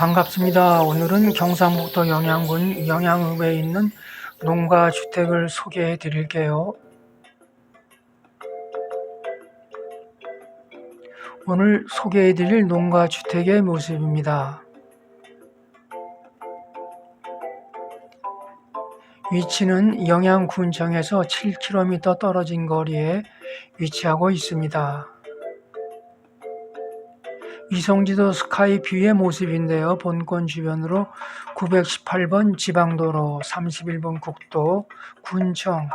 반갑습니다. 오늘은 경상북도 영양군 영양읍에 있는 농가 주택을 소개해 드릴게요. 오늘 소개해 드릴 농가 주택의 모습입니다. 위치는 영양군청에서 7km 떨어진 거리에 위치하고 있습니다. 위성지도 스카이뷰의 모습인데요. 본권 주변으로 918번 지방도로, 31번 국도, 군청,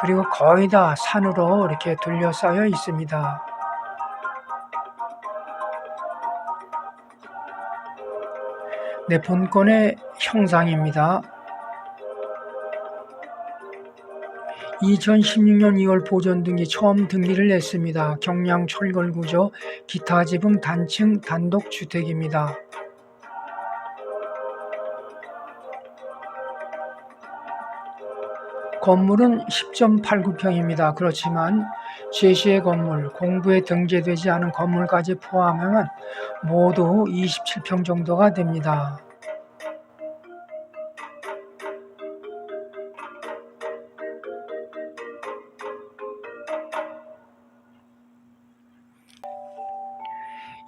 그리고 거의 다 산으로 이렇게 둘러싸여 있습니다. 네, 본권의 형상입니다. 2016년 2월 보존 등기 처음 등기를 냈습니다. 경량 철골 구조 기타 지붕 단층 단독 주택입니다. 건물은 10.89평입니다. 그렇지만 제시의 건물, 공부에 등재되지 않은 건물까지 포함하면 모두 27평 정도가 됩니다.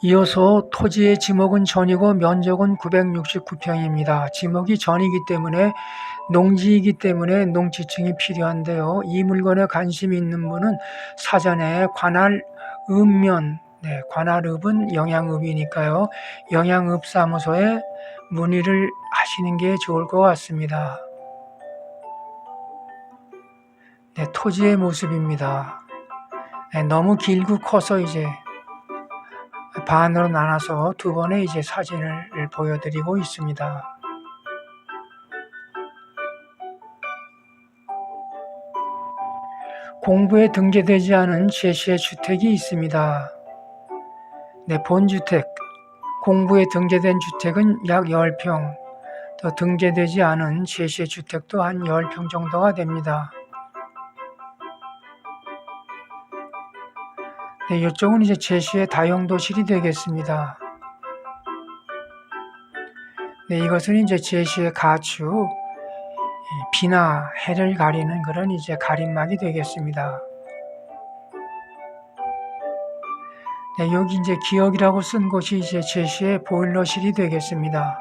이어서 토지의 지목은 전이고 면적은 969평입니다. 지목이 전이기 때문에 농지이기 때문에 농지층이 필요한데요. 이 물건에 관심이 있는 분은 사전에 관할 읍면, 네, 관할읍은 영양읍이니까요. 영양읍 사무소에 문의를 하시는 게 좋을 것 같습니다. 네, 토지의 모습입니다. 네, 너무 길고 커서 이제 반으로 나눠서 두 번의 이제 사진을 보여드리고 있습니다. 공부에 등재되지 않은 제시의 주택이 있습니다. 네, 본주택, 공부에 등재된 주택은 약 10평, 더 등재되지 않은 제시의 주택도 한 10평 정도가 됩니다. 네, 이쪽은 이제 제시의 다용도실이 되겠습니다. 네, 이것은 이제 제시의 가축, 비나 해를 가리는 그런 이제 가림막이 되겠습니다. 네, 여기 이제 기억이라고 쓴 곳이 이제 제시의 보일러실이 되겠습니다.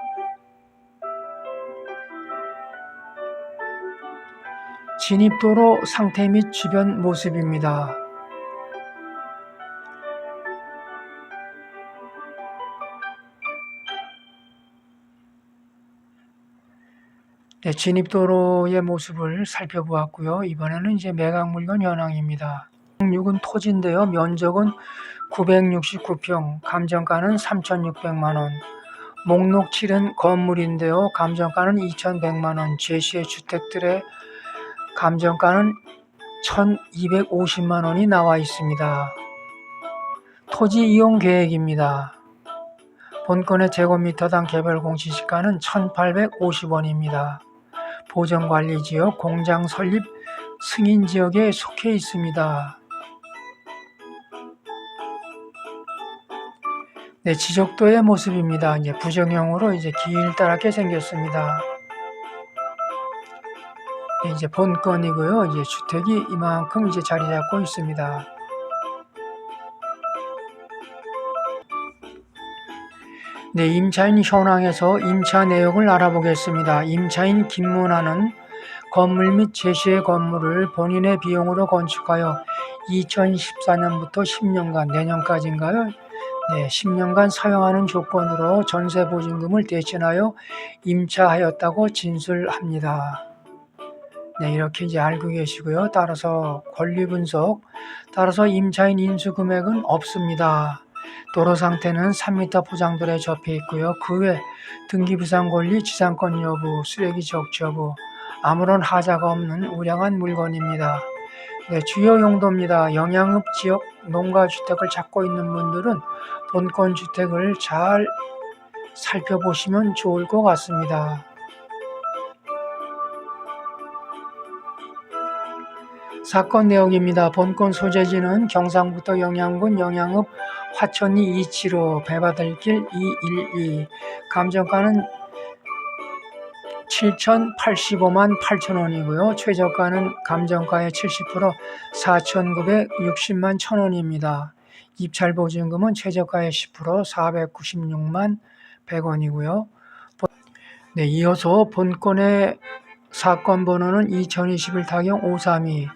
진입도로 상태 및 주변 모습입니다. 네, 진입도로의 모습을 살펴보았고요. 이번에는 이제 매각물건 현황입니다. 6은 토지인데요. 면적은 969평, 감정가는 3,600만원. 목록 7은 건물인데요. 감정가는 2,100만원. 제시의 주택들의 감정가는 1,250만원이 나와 있습니다. 토지 이용 계획입니다. 본건의 제곱미터당 개별 공시지가는 1,850원입니다. 보전관리지역 공장 설립 승인지역에 속해 있습니다. 네, 지적도의 모습입니다. 이제 부정형으로 이제 길다랗게 생겼습니다. 네, 이제 본건이고요. 이제 주택이 이만큼 이제 자리 잡고 있습니다. 네, 임차인 현황에서 임차 내역을 알아보겠습니다. 임차인 김문아는 건물 및 제시의 건물을 본인의 비용으로 건축하여 2014년부터 10년간, 내년까지인가요? 네, 10년간 사용하는 조건으로 전세 보증금을 대신하여 임차하였다고 진술합니다. 네, 이렇게 이제 알고 계시고요. 따라서 권리 분석, 따라서 임차인 인수 금액은 없습니다. 도로 상태는 3m 포장도로에 접해 있고요. 그 외 등기부상 권리, 지상권 여부, 쓰레기 적치 여부, 아무런 하자가 없는 우량한 물건입니다. 네, 주요 용도입니다. 영양읍 지역 농가주택을 찾고 있는 분들은 본권 주택을 잘 살펴보시면 좋을 것 같습니다. 사건 내용입니다. 본건 소재지는 경상북도 영양군 영양읍 화천리 275 배바들길 212 감정가는 7,085만 8천원이고요. 최저가는 감정가의 70% 4,960만 1천원입니다. 입찰 보증금은 최저가의 10% 496만 100원이고요. 네, 이어서 본건의 사건 번호는 2021 타경 532,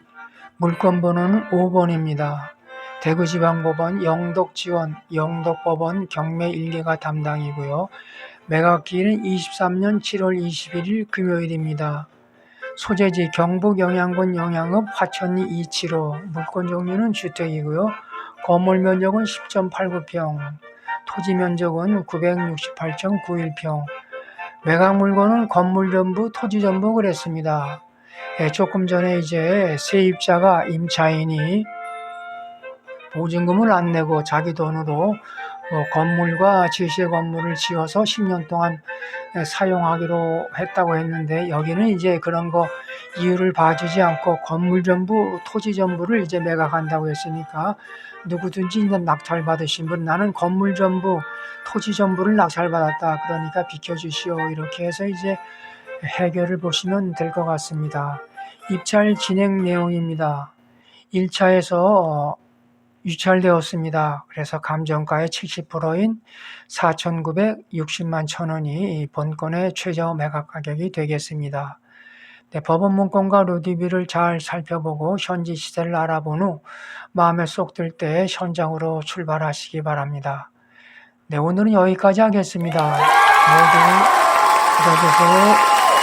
물건 번호는 5번입니다. 대구지방법원 영덕지원 영덕법원 경매 1개가 담당이고요. 매각기일은 23년 7월 21일 금요일입니다. 소재지 경북 영양군 영양읍 화천리 275 물건 종류는 주택이고요. 건물 면적은 10.89평, 토지 면적은 968.91평, 매각 물건은 건물 전부, 토지 전부 그랬습니다. 예, 조금 전에 이제 세입자가 임차인이 보증금을 안 내고 자기 돈으로 뭐 건물과 제시의 건물을 지어서 10년 동안 예, 사용하기로 했다고 했는데 여기는 이제 그런 거 이유를 봐주지 않고 건물 전부, 토지 전부를 이제 매각한다고 했으니까 누구든지 이제 낙찰 받으신 분 나는 건물 전부, 토지 전부를 낙찰 받았다. 그러니까 비켜주시오. 이렇게 해서 이제 해결을 보시면 될 것 같습니다. 입찰 진행 내용입니다. 1차에서 유찰되었습니다. 그래서 감정가의 70%인 4,960만 천원이 본건의 최저 매각 가격이 되겠습니다. 네, 법원 문건과 루디비를 잘 살펴보고 현지 시세를 알아본 후 마음에 쏙 들 때 현장으로 출발하시기 바랍니다. 네, 오늘은 여기까지 하겠습니다. 모두 들어주세요.